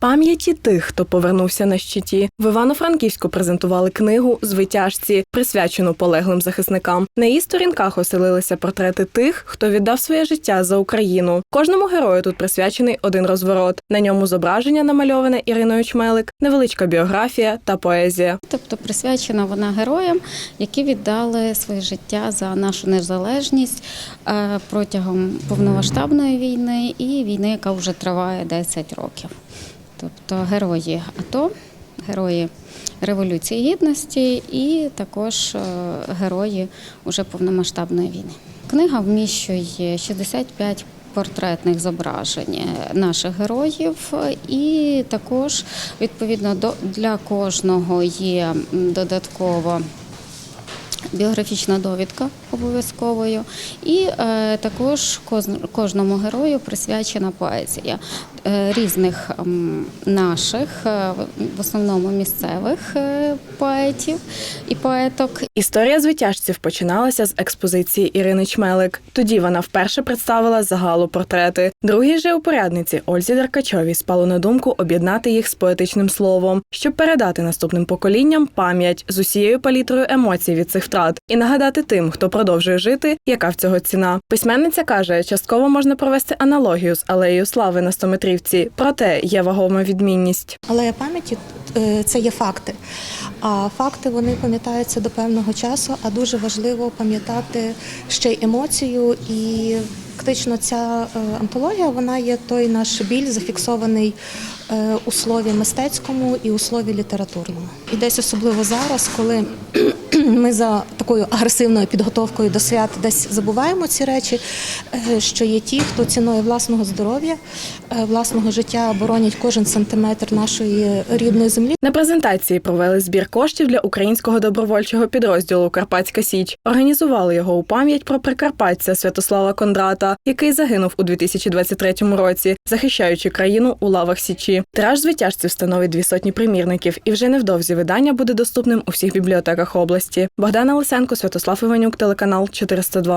Пам'яті тих, хто повернувся на щиті. В Івано-Франківську презентували книгу Звитяжці, присвячену полеглим захисникам. На її сторінках оселилися портрети тих, хто віддав своє життя за Україну. Кожному герою тут присвячений один розворот. На ньому зображення намальоване Іриною Чмелик, невеличка біографія та поезія. Тобто присвячена вона героям, які віддали своє життя за нашу незалежність е, протягом повномасштабної війни і війни, яка вже триває 10 років. Тобто герої АТО, герої Революції Гідності і також е, герої уже повномасштабної війни. Книга вміщує 65 портретних зображень наших героїв, і також відповідно для кожного є м, додатково. Біографічна довідка обов'язковою, і е, також кожному герою присвячена поезія е, різних наших, е, в основному місцевих е, поетів і поеток, Історія звитяжців починалася з експозиції Ірини Чмелик. Тоді вона вперше представила загалу портрети. Другій же упорядниці Ользі Деркачовій спало на думку об'єднати їх з поетичним словом, щоб передати наступним поколінням пам'ять з усією палітрою емоцій від цих втрат і нагадати тим, хто продовжує жити, яка в цього ціна. Письменниця каже, частково можна провести аналогію з алеєю слави на стометрівці, проте є вагома відмінність. Алея пам'яті е, це є факти. А факти вони пам'ятаються до певного часу, а дуже важливо пам'ятати ще й емоцію. І фактично ця е, антологія вона є той наш біль зафіксований е, у слові мистецькому і у слові літературному. І десь особливо зараз, коли ми за такою агресивною підготовкою до свят десь забуваємо ці речі, е, що є ті, хто ціною власного здоров'я, е, власного життя боронять кожен сантиметр нашої рідної землі. На презентації провели збір коштів для українського добровольчого підрозділу Карпатська Січ. Організували його у пам'ять про прикарпатця Святослава Кондрата, який загинув у 2023 році, захищаючи країну у лавах Січі. Тираж звитяжців становить дві сотні примірників, і вже невдовзі видання буде доступним у всіх бібліотеках області. Богдана Лисенко, Святослав Іванюк, телеканал 402.